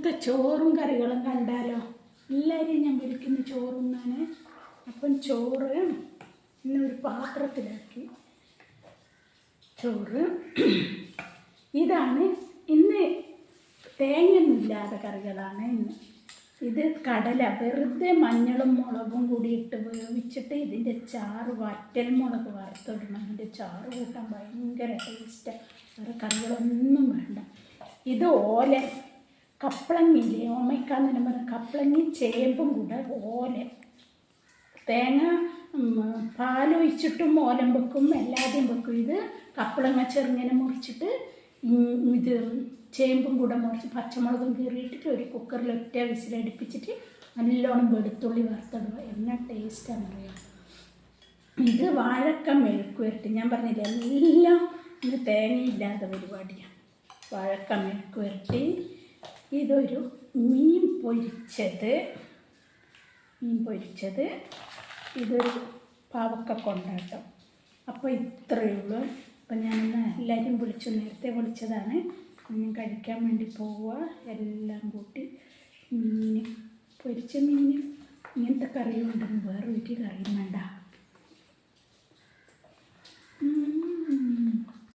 ഇന്നത്തെ ചോറും കറികളും കണ്ടാലോ? എല്ലാവരെയും ഞാൻ വിളിക്കുന്നു ചോറുന്നാണ് അപ്പം ചോറ് ഇന്നൊരു പാത്രത്തിലാക്കി. ചോറ്. ഇതാണ് ഇന്ന് തേങ്ങയൊന്നുമില്ലാത്ത കറികളാണ് ഇന്ന്. ഇത് കടല വെറുതെ മഞ്ഞളും മുളകും കൂടി ഇട്ട് വേവിച്ചിട്ട് ഇതിന്റെ ചാറ് വറ്റൽ മുളക് വറുത്തിടണം. ഇതിന്റെ ചാറ് കൂട്ടാൻ ഭയങ്കര ടേസ്റ്റാണ് വേറെ കറികളൊന്നും വേണ്ട. ഇത് ഓല കപ്പളങ്ങില്ലേ ഓമയ്ക്കാന്ന് പറഞ്ഞ കപ്പളങ്ങി ചേമ്പും കൂടെ ഓല തേങ്ങ പാലൊഴിച്ചിട്ടും ഓലം വെക്കും എല്ലാതെയും വെക്കും. ഇത് കപ്പളങ്ങ ചെറുങ്ങനെ മുറിച്ചിട്ട് ഇത് ചേമ്പും കൂടെ മുറിച്ച് പച്ചമുളകും കീറിയിട്ടിട്ട് ഒരു കുക്കറിൽ ഒറ്റ വിസിലടുപ്പിച്ചിട്ട് നല്ലോണം വെളുത്തുള്ളി വറുത്തിടുക. എന്നാ ടേസ്റ്റാണെന്നറിയാം ഇത് വാഴക്ക മെഴുക്ക് വരട്ടി ഞാൻ പറഞ്ഞില്ല എല്ലാം ഇത് തേങ്ങയില്ലാത്ത പരിപാടിയാണ് വാഴക്ക മെഴുക്ക് വരട്ടി ഇതൊരു മീൻ പൊരിച്ചത്. മീൻ പൊരിച്ചത്. ഇതൊരു പാവക്ക കൊണ്ടാട്ടം അപ്പോൾ ഇത്രയേ ഉള്ളൂ. അപ്പം ഞാനിന്ന് എല്ലാവരും വിളിച്ചു നേരത്തെ വിളിച്ചതാണ്. ഞാൻ കഴിക്കാൻ വേണ്ടി പോവുക എല്ലാം കൂട്ടി മീൻ പൊരിച്ച മീൻ ഇങ്ങനത്തെ കറിയും ഉണ്ടെന്ന് വേറെ ഒരു കറിയും വേണ്ട